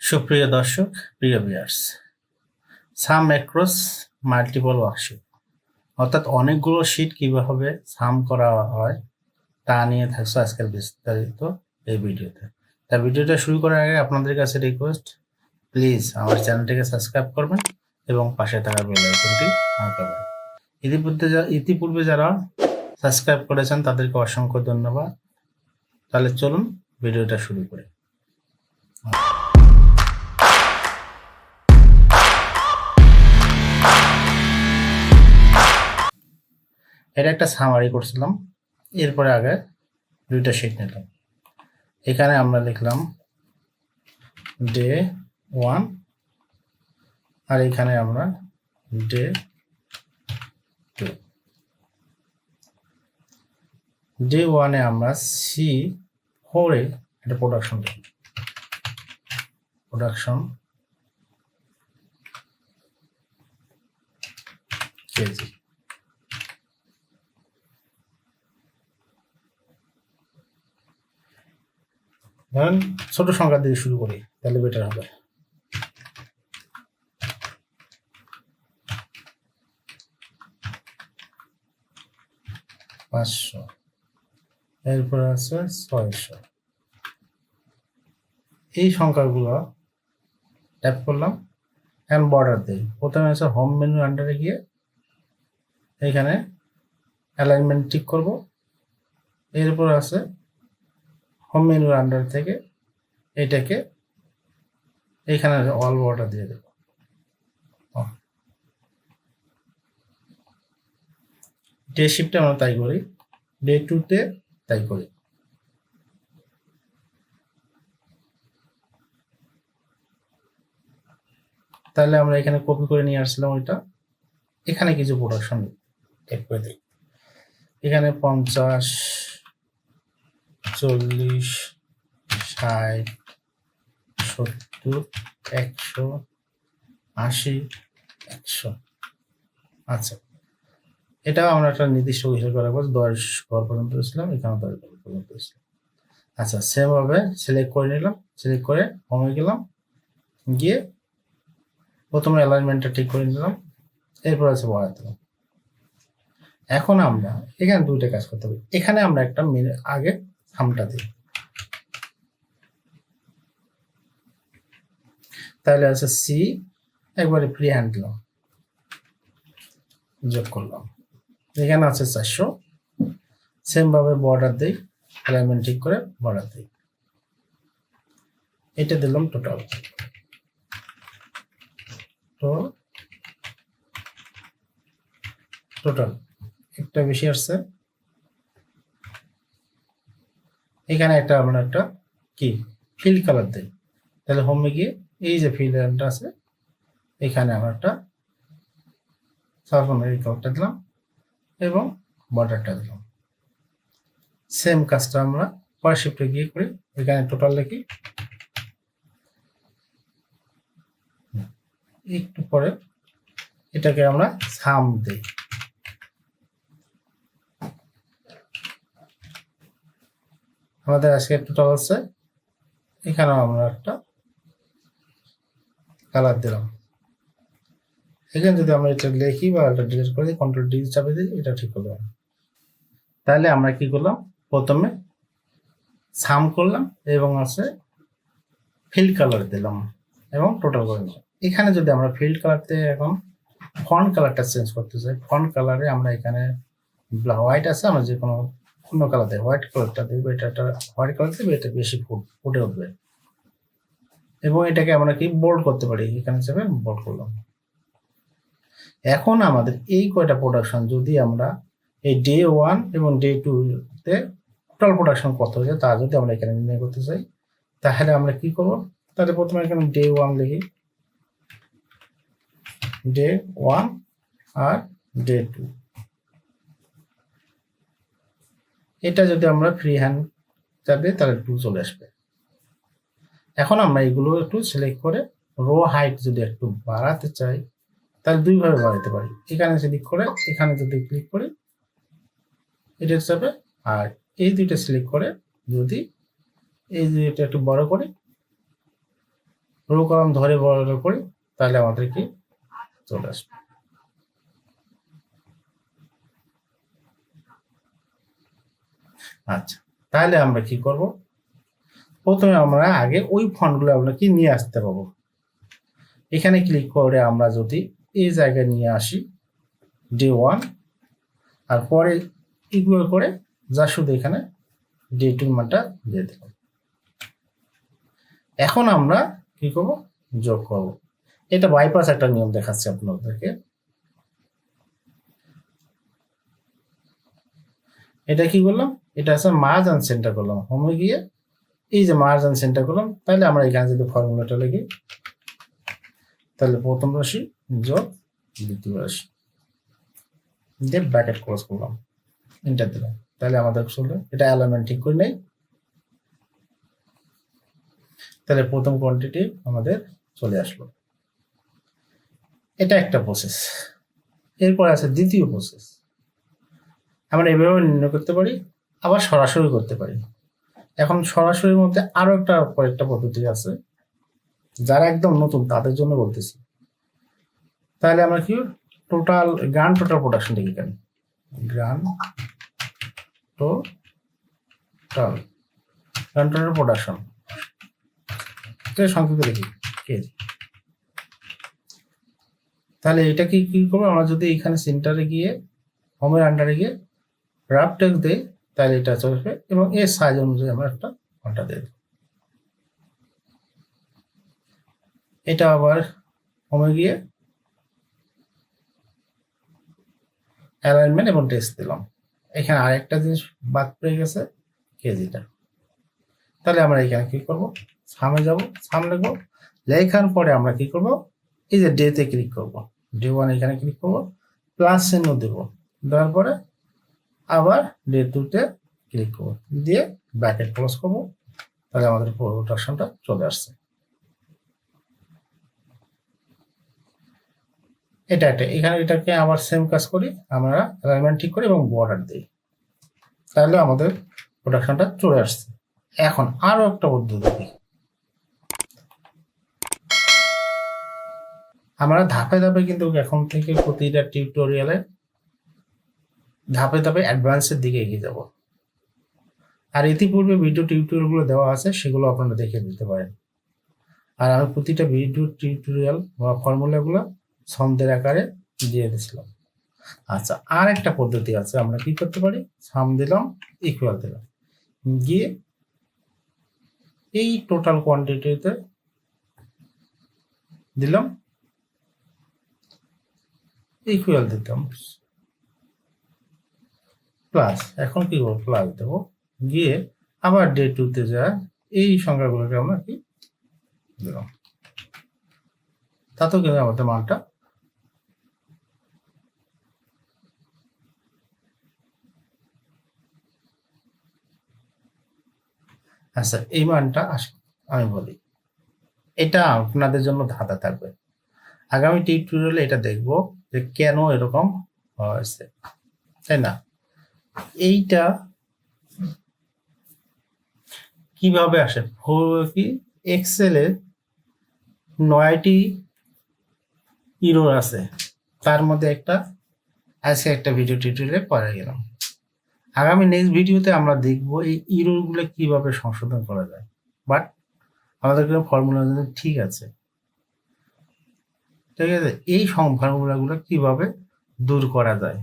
সুপ্রিয় দর্শক, প্রিয় viewers some macros multiple worksheet অর্থাৎ অনেকগুলো শিট কীভাবে সাম করা হয়, তা নিয়ে থাকছে আজকের বিস্তারিত এই ভিডিওতে। তা ভিডিওটা শুরু করার আগে আপনাদের কাছে রিকোয়েস্ট প্লিজ আমার চ্যানেলটিকে সাবস্ক্রাইব করবেন এবং পাশে থাকা বেল আইকনটি অন করবেন। ইতিপূর্বে ইতিপূর্বে যারা সাবস্ক্রাইব করেছেন, তাদেরকে অসংখ্য ধন্যবাদ। তাহলে চলুন ভিডিওটা শুরু করি। এটা একটা সামারি করছিলাম। এরপরে আগে দুইটা শিট নিলাম। এখানে আমরা লিখলাম ডে ওয়ান আর এখানে আমরা ডে টু ডে ওয়ানে আমরা সি ফোরে একটা প্রোডাকশন প্রোডাকশন কেজি ধরেন ছোট সংখ্যা দিয়ে শুরু করি, তাহলে বেটার হবে। পাঁচশো। এরপর আছে ছয়শো। এই সংখ্যাগুলো ট্যাপ করলাম এখন বর্ডার দিই। প্রথমে আছে হোম মেনু আন্ডারে গিয়ে এখানে অ্যালাইনমেন্ট ঠিক করব। এরপর আছে হোম মেনুর আন্ডার থেকে এটাকে এইখানে অল বর্ডার দিয়ে দেব। ডে শিফটে আমরা তাই করি। ডে টুতে তাই করি। তাহলে আমরা এখানে কপি করে নিয়ে আসছিলাম ওইটা। এখানে কিছু প্রোডাকশন করে দিই। এখানে পঞ্চাশ চল্লিশ, ষাট, সত্তর, একশো, আশি, একশো। আচ্ছা এটাও আমরা একটা নির্দিষ্ট হিসেবে করার পর দশ ঘর পর্যন্ত ছিলাম এখানে দশ ঘর পর্যন্ত ছিলাম। আচ্ছা সেমভাবে সিলেক্ট করে নিলাম সিলেক্ট করে হোমে গেলাম, গিয়ে প্রথমে অ্যালাইনমেন্টটা ঠিক করে নিলাম, এরপর আছে বড়াই দিলাম এখন আমরা এখানে দুইটা কাজ করতে হবে। এখানে আমরা একটা আগে থামটা দিই। তাহলে আছে সি একবারে ফ্রি হ্যান্ড দিলাম যোগ করলাম। এখানে আছে চারশো। সেম ভাবে বর্ডার দিই অ্যালাইনমেন্ট ঠিক করে বর্ডার দিই। এটা দিলাম টোটাল তো টোটাল একটা বেশি আসছে। এখানে একটা আমরা একটা কি? ফিল কালার দিই। তাহলে হোমে গিয়ে এই যে ফিল আছে, এখানে আমরা একটা সার্ফনের এই কালারটা দিলাম এবং বর্ডারটা দিলাম। সেম কাজটা আমরা পার শিফটে গিয়ে করি। এখানে টোটাল লিখি। একটু পরে এটাকে আমরা সাম দিই। আমাদের আজকে টোটাল আছে এখানেও আমরা একটা কালার দিলাম। এখানে যদি আমরা এটা লিখি বা এটা ডিলিট করে দিই কন্ট্রোল ডি চাপে দিই, এটা ঠিক দেবো তাহলে আমরা কি করলাম? প্রথমে সাম করলাম এবং আছে ফিল্ড কালার দিলাম এবং টোটাল করে এখানে যদি আমরা ফিল্ড কালারতে এখন ফন্ট কালারটা চেঞ্জ করতে চাই ফন্ট কালারে আমরা এখানে হোয়াইট আছে, আমরা যে কোনো অন্য কালার দেয় হোয়াইট কালারটা দেবো, এটা একটা হোয়াইট কালার দেবে, এটা বেশি ফুট, ফুটে উঠবে। এবং এটাকে আমরা কি? বোল্ড করতে পারি। এখানে হিসেবে বোল্ড করলাম। এখন আমাদের এই কয়টা প্রোডাকশন যদি আমরা এই ডে ওয়ান এবং ডে টু তে টোটাল প্রোডাকশন কত হয়েছে তা যদি আমরা এখানে নির্ণয় করতে চাই, তাহলে আমরা কি করব? তাহলে প্রথমে এখানে ডে ওয়ান লিখি। ডে ওয়ান আর ডে টু এটা যদি আমরা ফ্রি হ্যান্ড চাপে তাহলে টু চলে আসবে। এখন আমরা এগুলো একটু সিলেক্ট করে রো হাইট যদি একটু বাড়াতে চাই, তাহলে দুইভাবে বাড়াতে পারি। এখানে ক্লিক করে, এখানে যদি ক্লিক করি, এটা হিসাবে আর এই দুইটা সিলেক্ট করে যদি এই দুইটা একটু বড় করি রো কলাম ধরে বড় করি, তাহলে আমাদের কি চলে আসবে। আচ্ছা তাহলে আমরা কি করব? প্রথমে আমরা আগে ওই ফন্টগুলো আমরা কি নিয়ে আসতে পারব। এখানে ক্লিক করে আমরা যদি এই জায়গায় নিয়ে আসি ডে ওয়ান আর পরে ইকুয়াল করে যা শুধু এখানে ডে টু মানটা দিয়ে দিলাম। এখন আমরা কি করব? যোগ করব। এটা বাইপাস একটা নিয়ম দেখাচ্ছি আপনাদেরকে। এটা কি করলাম? এটা আছে মার্জ অ্যান্ড সেন্টার করলাম। হোমে গিয়ে এই যে মার্জ অ্যান্ড সেন্টার করলাম, তাহলে আমরা এখানে যদি ফর্মুলাটা লিখি। তাহলে প্রথম রাশি যোগ দ্বিতীয় রাশি। দিয়ে ব্র্যাকেট ক্লোজ করলাম। এন্টার দিলাম। তাহলে আমাদের চলবে। এটা অ্যালাইনমেন্ট ঠিক করে নেই। তাহলে প্রথম কোয়ান্টিটি আমাদের চলে আসলো। এটা একটা প্রসেস এরপর আছে দ্বিতীয় প্রসেস আমরা এভাবে নির্ণয় করতে পারি, আবার সরাসরি করতে পারি। এখন সরাসরির মধ্যে আরও একটা কয়েকটা পদ্ধতি আছে, যারা একদম নতুন, তাদের জন্য বলতেছি। তাহলে আমরা কি টোটাল গ্রান টোটাল প্রোডাকশন দেখি কেন? গ্রান টোটাল গ্রান টোটাল প্রোডাকশন সংক্ষিপ্ত দেখি কেজি তাহলে এটা কি কি করব? আমরা যদি এখানে সেন্টারে গিয়ে হোমের আন্ডারে গিয়ে রাফ টেক্স তাহলে এটা চলবে এবং এর সাইজ অনুযায়ী আমরা একটা ঘণ্টা দিয়ে দেবো। এটা আবার হোমে গিয়ে অ্যালাইনমেন্ট এবং টেস্ট দিলাম। এখানে আরেকটা জিনিস বাদ পড়ে গেছে কেজিটা তাহলে আমরা এখানে কি করব? সামনে যাব, সামনে লিখব। লেখার পরে আমরা কি করব? এই যে ডেতে ক্লিক করব। ডে ওয়ান এখানে ক্লিক করব। প্লাস চিহ্ন দেব। দেওয়ার পরে আবার টুতে ক্লিক করব। দিয়ে ব্র্যাকেট ক্লোজ করব। তাহলে আমাদের প্রোডাকশনটা চলে আসছে। এটা একটা, এখানে এটাকে আবার সেম কাজ করি, আমরা অ্যালাইনমেন্ট ঠিক করি এবং বর্ডার দিই। তাহলে আমাদের প্রোডাকশনটা চলে আসছে। এখন আরও একটা পদ্ধতি দেখি। আমরা ধাপে ধাপে কিন্তু এখন থেকে প্রতিটা টিউটোরিয়ালে ধাপে ধাপে অ্যাডভান্সের দিকে এগিয়ে যাব। আর ইতিপূর্বে ভিডিও টিউটোরিয়ালগুলো দেওয়া আছে, সেগুলো আপনারা দেখে নিতে পারেন। আর আমি প্রতিটা ভিডিও টিউটোরিয়াল বা ফর্মুলাগুলো ছন্দের আকারে দিয়ে দিয়েছিলাম। আচ্ছা আর একটা পদ্ধতি আছে, আমরা কি করতে পারি? সাম দিলাম ইকুয়াল দিলাম। গিয়ে এই টোটাল কোয়ান্টিটিতে দিলাম ইকুয়াল দিতাম। প্লাস এখন কি করব প্লাস দেবো। গিয়ে আবার ডে টুতে যা, এই সংখ্যাগুলোকে আমরা কি দিলাম? তাতেও কিন্তু আমাদের মানটা আচ্ছা এই মানটা আমি বলি। এটা আপনাদের জন্য ধাঁধা থাকবে। আগামী টিউটোরিয়ালে এটা দেখব যে কেন এরকম হয়েছে। তাই না? এইটা কীভাবে আসে? কি? এক্সেলে নয়টি ইরোর আছে। তার মধ্যে একটা, আজকে একটা ভিডিও টিউটোরিয়ালে পরে গেলাম। আগামী নেক্সট ভিডিওতে আমরা দেখব এই ইরোরগুলো কীভাবে সংশোধন করা যায়। বাট আমাদের ফর্মুলা ঠিক আছে ঠিক আছে? এই ফর্মুলাগুলো কীভাবে দূর করা যায়?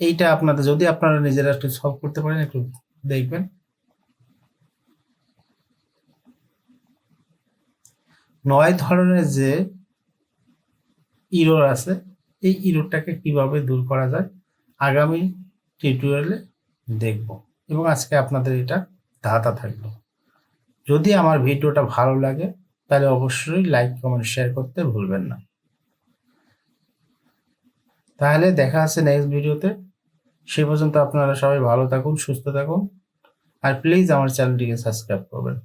এইটা আপনাদের, যদি আপনারা নিজেরা একটু সলভ করতে পারেন, একটু দেখবেন। নয় ধরনের যে ইরোর আছে, এই ইরোরটাকে কীভাবে দূর করা যায়, আগামী টিউটোরিয়ালে দেখব। এবং আজকে আপনাদের এটা ধাতা থাকল। যদি আমার ভিডিওটা ভালো লাগে, তাহলে অবশ্যই লাইক কমেন্ট শেয়ার করতে ভুলবেন না। তাহলে দেখা আছে নেক্সট ভিডিওতে সে পর্যন্ত আপনারা সবাই ভালো থাকুন, সুস্থ থাকুন। আর প্লিজ আমার চ্যানেলটিকে সাবস্ক্রাইব করবেন।